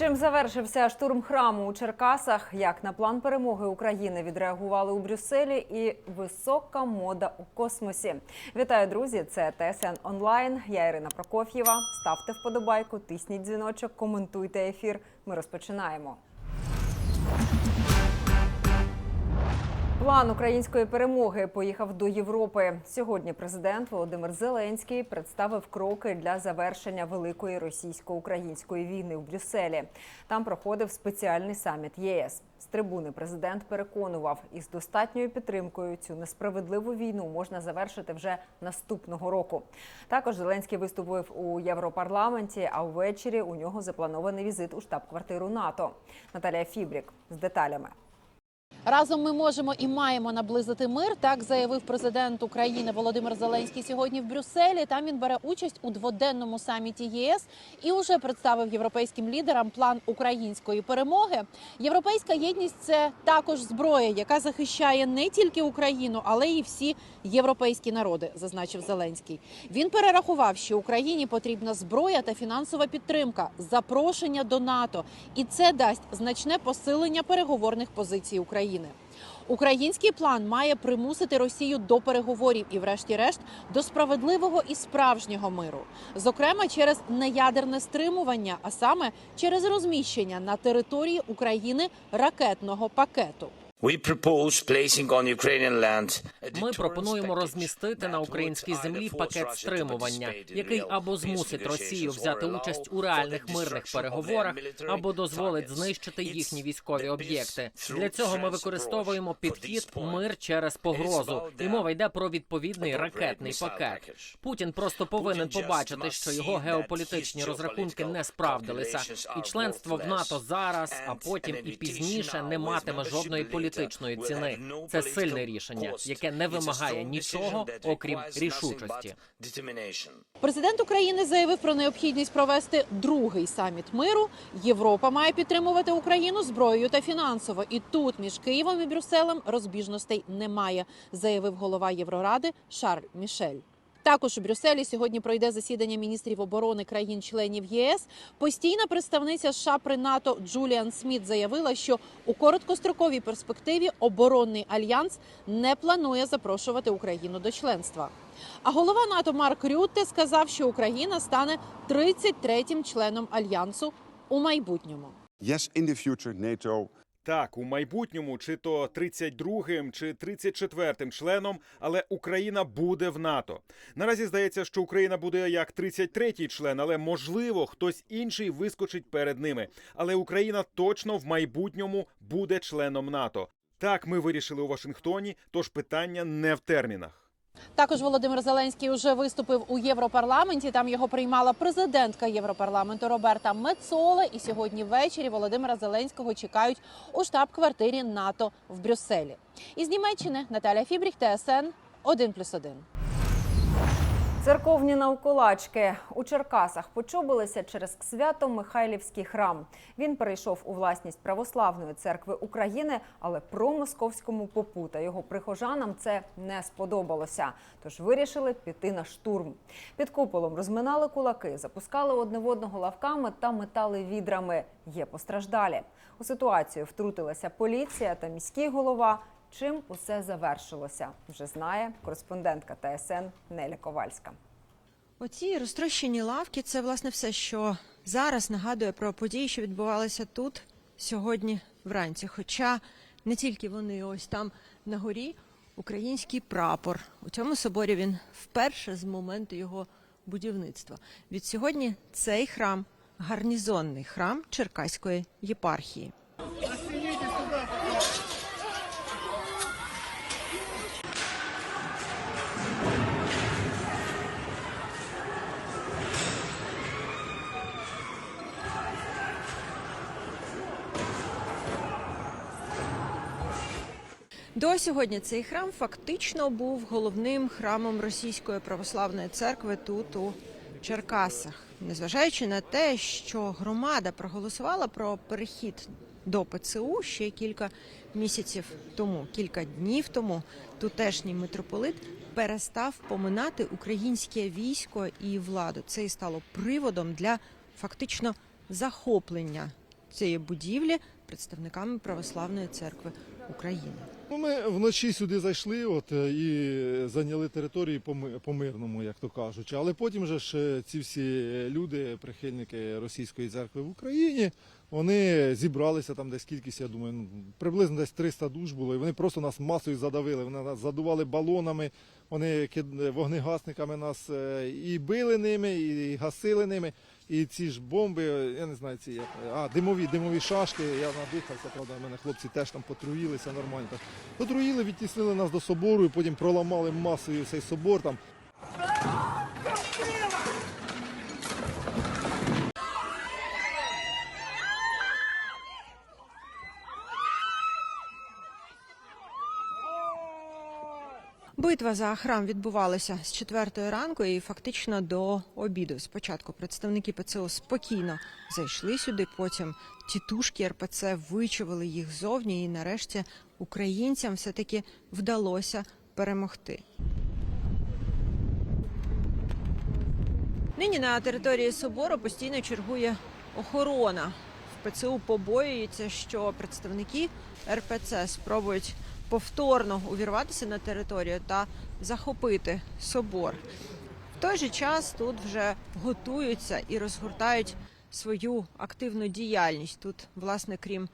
Чим завершився штурм храму у Черкасах? Як на план перемоги України відреагували у Брюсселі і висока мода у космосі? Вітаю, друзі! Це ТСН онлайн. Я Ірина Прокоф'єва. Ставте вподобайку, тисніть дзвіночок, коментуйте ефір. Ми розпочинаємо. План української перемоги поїхав до Європи. Сьогодні президент Володимир Зеленський представив кроки для завершення великої російсько-української війни в Брюсселі. Там проходив спеціальний саміт ЄС. З трибуни президент переконував, із достатньою підтримкою цю несправедливу війну можна завершити вже наступного року. Також Зеленський виступив у Європарламенті. А ввечері у нього запланований візит у штаб-квартиру НАТО. Наталія Фібрік з деталями. Разом ми можемо і маємо наблизити мир. Так заявив президент України Володимир Зеленський сьогодні в Брюсселі. Там він бере участь у дводенному саміті ЄС і уже представив європейським лідерам план української перемоги. Європейська єдність це також зброя, яка захищає не тільки Україну, але й всі європейські народи, зазначив Зеленський. Він перерахував, що Україні потрібна зброя та фінансова підтримка, запрошення до НАТО, і це дасть значне посилення переговорних позицій України. Український план має примусити Росію до переговорів і, врешті-решт, до справедливого і справжнього миру, зокрема через неядерне стримування, а саме через розміщення на території України ракетного пакету. Ми пропонуємо розмістити на українській землі пакет стримування, який або змусить Росію взяти участь у реальних мирних переговорах, або дозволить знищити їхні військові об'єкти. Для цього ми використовуємо підхід мир через погрозу. І мова йде про відповідний ракетний пакет. Путін просто повинен побачити, що його геополітичні розрахунки не справдилися, і членство в. НАТО зараз, а потім і пізніше не матиме жодної later політичної ціни. Це сильне рішення, яке не вимагає нічого, окрім рішучості. Президент України заявив про необхідність провести другий саміт миру. Європа має підтримувати Україну зброєю та фінансово. І тут між Києвом і Брюсселем розбіжностей немає, заявив голова Євроради Шарль Мішель. Також у Брюсселі сьогодні пройде засідання міністрів оборони країн-членів ЄС. Постійна представниця США при НАТО Джуліан Сміт заявила, що у короткостроковій перспективі оборонний альянс не планує запрошувати Україну до членства. А голова НАТО Марк Рютте сказав, що Україна стане 33-м членом альянсу у майбутньому. Yes, in the future, NATO Так, у майбутньому, чи то 32-м, чи 34-м членом, але Україна буде в НАТО. Наразі здається, що Україна буде як 33-й член, але можливо хтось інший вискочить перед ними. Але Україна точно в майбутньому буде членом НАТО. Так ми вирішили у Вашингтоні, тож питання не в термінах. Також Володимир Зеленський вже виступив у Європарламенті. Там його приймала президентка Європарламенту Роберта Мецола. І сьогодні ввечері Володимира Зеленського чекають у штаб-квартирі НАТО в Брюсселі. Із Німеччини Наталя Фібріх, ТСН 1+,1. Церковні навколачки у Черкасах почубилися через Свято-Михайлівський храм. Він перейшов у власність Православної церкви України, але промосковському попу та його прихожанам це не сподобалося. Тож вирішили піти на штурм. Під куполом розминали кулаки, запускали одне в одного лавками та метали відрами. Є постраждалі. У ситуацію втрутилася поліція та міський голова. Чим усе завершилося, вже знає кореспондентка ТСН Неля Ковальська. Оці розтрощені лавки це власне все, що зараз нагадує про події, що відбувалися тут сьогодні вранці. Хоча не тільки вони, ось там на горі український прапор. У цьому соборі він вперше з моменту його будівництва. Від сьогодні цей храм гарнізонний храм Черкаської єпархії. До сьогодні цей храм фактично був головним храмом Російської православної церкви тут у Черкасах, незважаючи на те, що громада проголосувала про перехід до ПЦУ ще кілька місяців тому, кілька днів тому, тутешній митрополит перестав поминати українське військо і владу. Це і стало приводом для фактично захоплення цієї будівлі представниками Православної церкви України. Ну, ми вночі сюди зайшли от, е, і зайняли територію по, мирному, як то кажучи. Але потім же ж е, ці всі люди, прихильники російської церкви в Україні, вони зібралися там десь кількість, я думаю, ну, приблизно десь 300 душ було, і вони просто нас масою задавили. Вони нас задували балонами, вони вогнегасниками нас е, і били ними, і гасили ними. І ці ж бомби, я не знаю, ці як, а, димові, димові шашки, я надихався, правда, мене хлопці теж там потруїлися нормально. Потруїли, відтіснили нас до собору і потім проламали масою цей собор там. Битва за храм відбувалася з четвертої ранку і фактично до обіду. Спочатку представники ПЦО спокійно зайшли сюди, потім тітушки РПЦ вичавили їх зовні, і нарешті українцям все-таки вдалося перемогти. Нині на території собору постійно чергує охорона. В ПЦУ побоюються, що представники РПЦ спробують повторно увірватися на територію та захопити собор. В той же час тут вже готуються і розгортають свою активну діяльність. Тут, власне, крім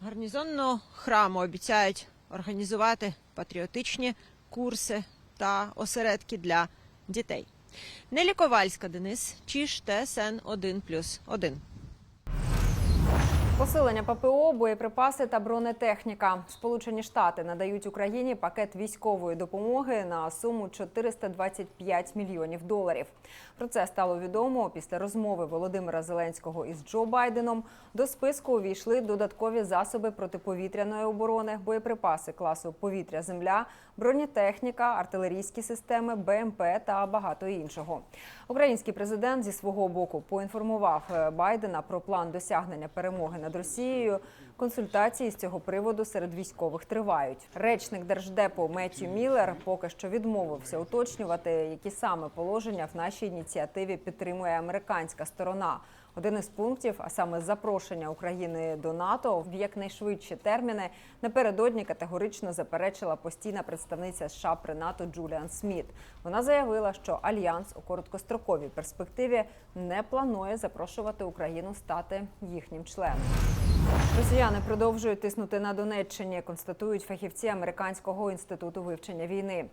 гарнізонного храму, обіцяють організувати патріотичні курси та осередки для дітей. Нелі Ковальська, Денис Чіш, ТСН 1+,1. Посилення ППО, боєприпаси та бронетехніка. Сполучені Штати надають Україні пакет військової допомоги на суму 425 мільйонів доларів. Про це стало відомо після розмови Володимира Зеленського із Джо Байденом. До списку увійшли додаткові засоби протиповітряної оборони, боєприпаси класу повітря-земля, бронетехніка, артилерійські системи, БМП та багато іншого. Український президент зі свого боку поінформував е, Байдена про план досягнення перемоги над Росією. Консультації з цього приводу серед військових тривають. Речник держдепу Меттью Міллер поки що відмовився уточнювати, які саме положення в нашій ініціативі підтримує американська сторона. Один із пунктів, а саме запрошення України до НАТО в якнайшвидші терміни, напередодні категорично заперечила постійна представниця США при НАТО Джуліан Сміт. Вона заявила, що альянс у короткостроковій перспективі не планує запрошувати Україну стати їхнім членом. Росіяни продовжують тиснути на Донеччині, констатують фахівці американського інституту вивчення війни.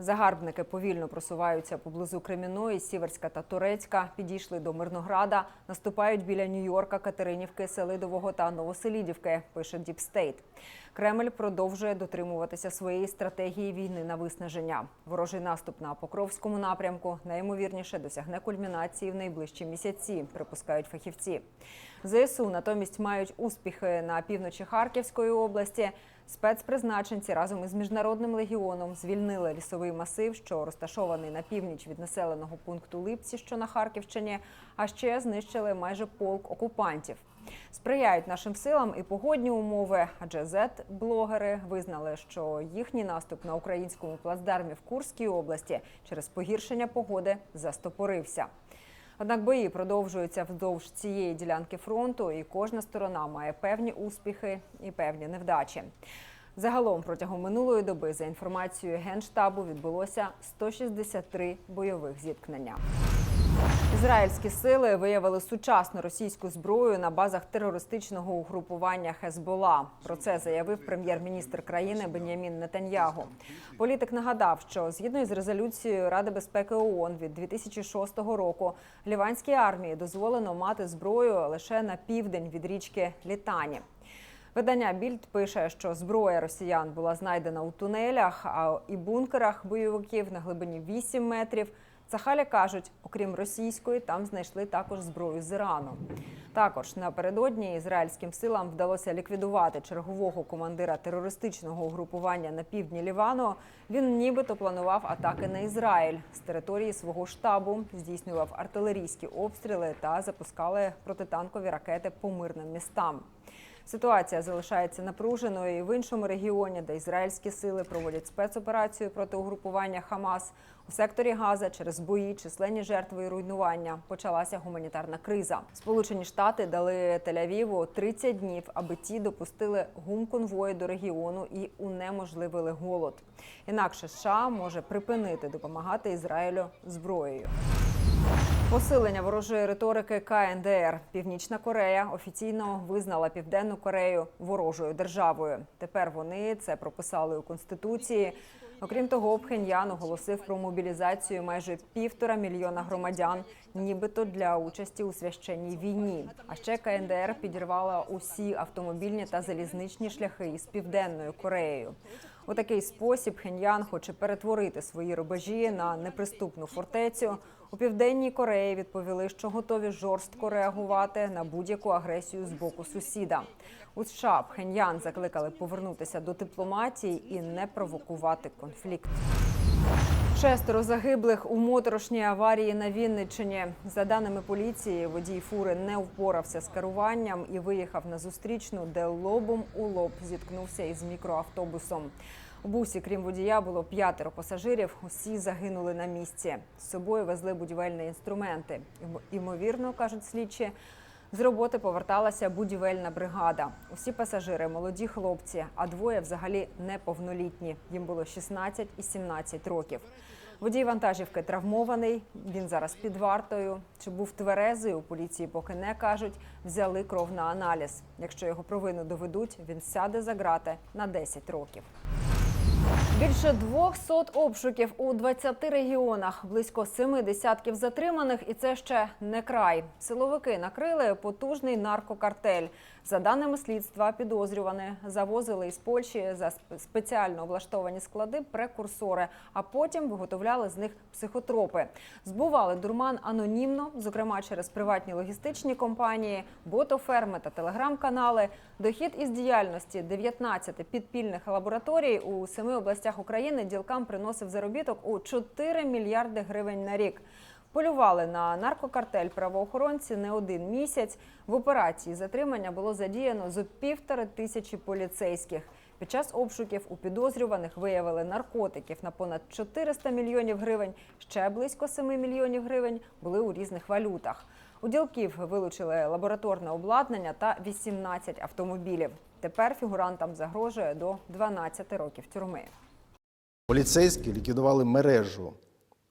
Загарбники повільно просуваються поблизу Креміної, Сіверська та Турецька. Підійшли до Мирнограда, наступають біля Нью-Йорка, Катеринівки, Селидового та Новоселідівки. Пише Діпстейт. Кремль продовжує дотримуватися своєї стратегії війни на виснаження. Ворожий наступ на Покровському напрямку найімовірніше досягне кульмінації в найближчі місяці, припускають фахівці. ЗСУ натомість мають успіхи на півночі Харківської області. Спецпризначенці разом із міжнародним легіоном звільнили лісовий масив, що розташований на північ від населеного пункту Липці, що на Харківщині, а ще знищили майже полк окупантів. Сприяють нашим силам і погодні умови, адже зет-блогери визнали, що їхній наступ на українському плацдармі в Курській області через погіршення погоди застопорився. Однак бої продовжуються вздовж цієї ділянки фронту, і кожна сторона має певні успіхи і певні невдачі. Загалом протягом минулої доби, за інформацією генштабу, відбулося 163 бойових зіткнення. Ізраїльські сили виявили сучасну російську зброю на базах терористичного угрупування Хезбола. Про це заявив прем'єр-міністр країни Бенямін Нетаньягу. Політик нагадав, що згідно із резолюцією Ради безпеки ООН від 2006 року ліванській армії дозволено мати зброю лише на південь від річки Літані. Видання Більд пише, що зброя росіян була знайдена у тунелях а і бункерах бойовиків на глибині 8 метрів. Цахалі кажуть, окрім російської, там знайшли також зброю з Ірану. Також напередодні ізраїльським силам вдалося ліквідувати чергового командира терористичного угрупування на півдні Лівану. Він нібито планував атаки на Ізраїль з території свого штабу, здійснював артилерійські обстріли та запускали протитанкові ракети по мирним містам. Ситуація залишається напруженою і в іншому регіоні, де ізраїльські сили проводять спецоперацію проти угрупування Хамас. У секторі Газа через бої, численні жертви і руйнування почалася гуманітарна криза. Сполучені Штати дали Тель-Авіву 30 днів, аби ті допустили гумконвої до регіону і унеможливили голод. Інакше США може припинити допомагати Ізраїлю зброєю. Посилення ворожої риторики КНДР. Північна Корея офіційно визнала Південну Корею ворожою державою. Тепер вони це прописали у конституції. Окрім того, Пхеньян оголосив про мобілізацію майже півтора мільйона громадян, нібито для участі у священній війні. А ще КНДР підірвала усі автомобільні та залізничні шляхи із південною Кореєю. У такий спосіб Пхеньян хоче перетворити свої рубежі на неприступну фортецю. У південній Кореї відповіли, що готові жорстко реагувати на будь-яку агресію з боку сусіда. У США Пхеньян закликали повернутися до дипломатії і не провокувати конфлікт. Шестеро загиблих у моторошній аварії на Вінниччині. За даними поліції, водій фури не впорався з керуванням і виїхав на зустрічну, де лобом у лоб зіткнувся із мікроавтобусом. У бусі, крім водія, було п'ятеро пасажирів. Усі загинули на місці. З собою везли будівельні інструменти. Ймовірно, кажуть слідчі, з роботи поверталася будівельна бригада. Усі пасажири молоді хлопці, а двоє взагалі неповнолітні. Їм було 16 і 17 років. Водій вантажівки травмований. Він зараз під вартою. Чи був тверезий, у поліції поки не кажуть. Взяли кров на аналіз. Якщо його провину доведуть, він сяде за грати на 10 років. Більше 200 обшуків у 20 регіонах, близько семи десятків затриманих, і це ще не край. Силовики накрили потужний наркокартель. За даними слідства, підозрювані завозили із Польщі за спеціально облаштовані склади прекурсори, а потім виготовляли з них психотропи. Збували дурман анонімно, зокрема через приватні логістичні компанії, ботоферми та телеграм-канали. Дохід із діяльності 19 підпільних лабораторій у семи областях України ділкам приносив заробіток у 4 мільярди гривень на рік. Полювали на наркокартель правоохоронці не один місяць. В операції затримання було задіяно зо півтори тисячі поліцейських. Під час обшуків у підозрюваних виявили наркотиків на понад 400 мільйонів гривень. Ще близько 7 мільйонів гривень були у різних валютах. У ділків вилучили лабораторне обладнання та 18 автомобілів. Тепер фігурантам загрожує до 12 років тюрми. Поліцейські ліквідували мережу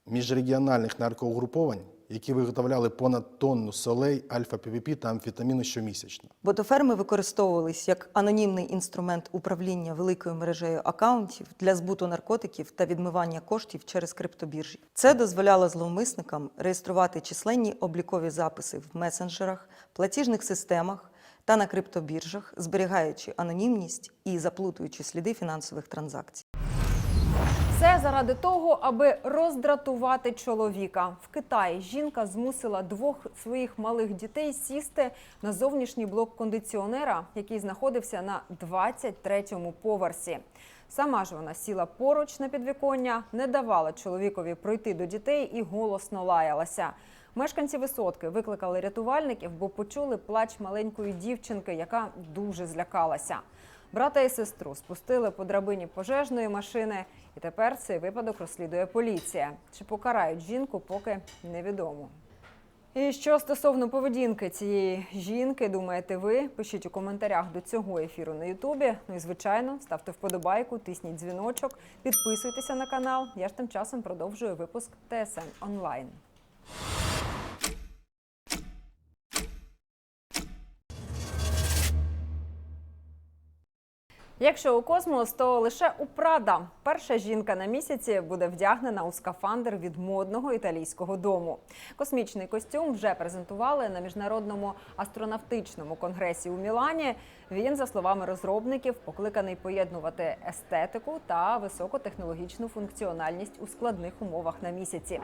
міжрегіональних наркоугруповань, які виготовляли понад тонну солей, альфа-ПВП та амфетаміну щомісячно. Ботоферми використовувались як анонімний інструмент управління великою мережею акаунтів для збуту наркотиків та відмивання коштів через криптобіржі. Це дозволяло зловмисникам реєструвати численні облікові записи в месенджерах, платіжних системах та на криптобіржах, зберігаючи анонімність і заплутуючи сліди фінансових транзакцій. Все заради того, аби роздратувати чоловіка. В Китаї жінка змусила двох своїх малих дітей сісти на зовнішній блок кондиціонера, який знаходився на 23-му поверсі. Сама ж вона сіла поруч на підвіконня, не давала чоловікові пройти до дітей і голосно лаялася. Мешканці висотки викликали рятувальників, бо почули плач маленької дівчинки, яка дуже злякалася. Брата і сестру спустили по драбині пожежної машини, і тепер цей випадок розслідує поліція. Чи покарають жінку, поки невідомо. І що стосовно поведінки цієї жінки, думаєте ви? Пишіть у коментарях до цього ефіру на Ютубі. Ну і звичайно, ставте вподобайку, тисніть дзвіночок, підписуйтеся на канал. Я ж тим часом продовжую випуск ТСН онлайн. Якщо у космос, то лише у Прада. Перша жінка на місяці буде вдягнена у скафандр від модного італійського дому. Космічний костюм вже презентували на міжнародному астронавтичному конгресі у Мілані. Він, за словами розробників, покликаний поєднувати естетику та високотехнологічну функціональність у складних умовах на місяці.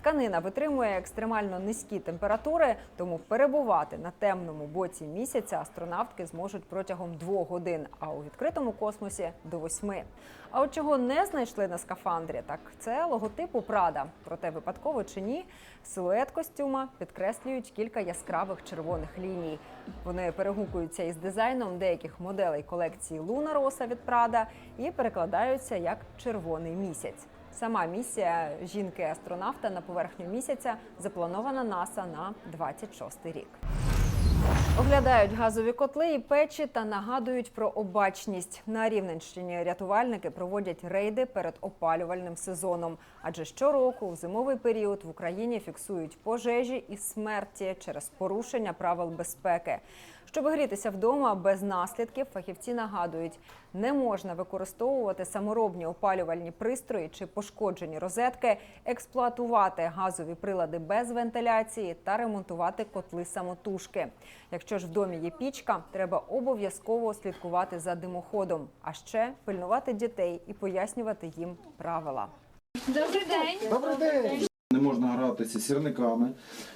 Тканина витримує екстремально низькі температури, тому перебувати на темному боці місяця астронавтки зможуть протягом двох годин. А у відкритому відкритому космосі до восьми. А от чого не знайшли на скафандрі, так це логотипу Прада. Проте випадково чи ні, силует костюма підкреслюють кілька яскравих червоних ліній. Вони перегукуються із дизайном деяких моделей колекції Луна Роса від Прада і перекладаються як червоний місяць. Сама місія жінки-астронавта на поверхню місяця запланована НАСА на 26 рік. Оглядають газові котли і печі та нагадують про обачність. На Рівненщині рятувальники проводять рейди перед опалювальним сезоном. Адже щороку в зимовий період в Україні фіксують пожежі і смерті через порушення правил безпеки. Щоб грітися вдома без наслідків, фахівці нагадують, не можна використовувати саморобні опалювальні пристрої чи пошкоджені розетки, експлуатувати газові прилади без вентиляції та ремонтувати котли самотужки. Якщо ж в домі є пічка, треба обов'язково слідкувати за димоходом, а ще пильнувати дітей і пояснювати їм правила. Не можна гратися сірниками.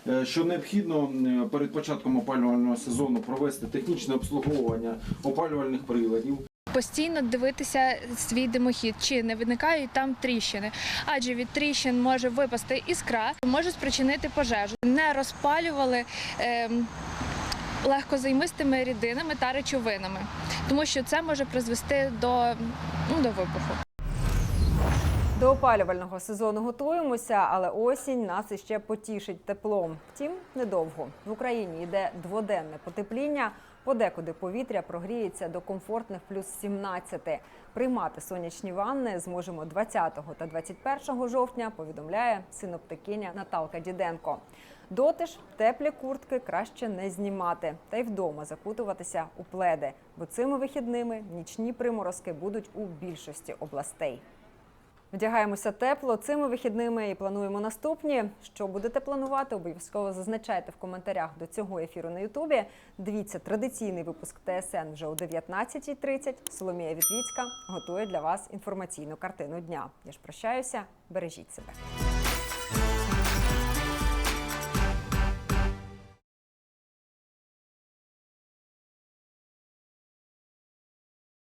Е, Що необхідно е, перед початком опалювального сезону провести технічне обслуговування опалювальних приладів. Постійно дивитися свій димохід, чи не виникають там тріщини, адже від тріщин може випасти іскра, може спричинити пожежу. Не розпалювали ем, легкозаймистими рідинами та речовинами, тому що це може призвести до, ну, до вибуху. До опалювального сезону готуємося, але осінь нас іще потішить теплом. Втім, недовго. В Україні йде дводенне потепління. Подекуди повітря прогріється до комфортних плюс 17. Приймати сонячні ванни зможемо 20 та 21 жовтня, повідомляє синоптикиня Наталка Діденко. Доти ж теплі куртки краще не знімати та й вдома закутуватися у пледи, бо цими вихідними нічні приморозки будуть у більшості областей. Вдягаємося тепло цими вихідними і плануємо наступні. Що будете планувати? Обов'язково зазначайте в коментарях до цього ефіру на Ютубі. Дивіться традиційний випуск ТСН вже о 19.30. Соломія Вітвіцька готує для вас інформаційну картину дня. Я ж прощаюся, бережіть себе.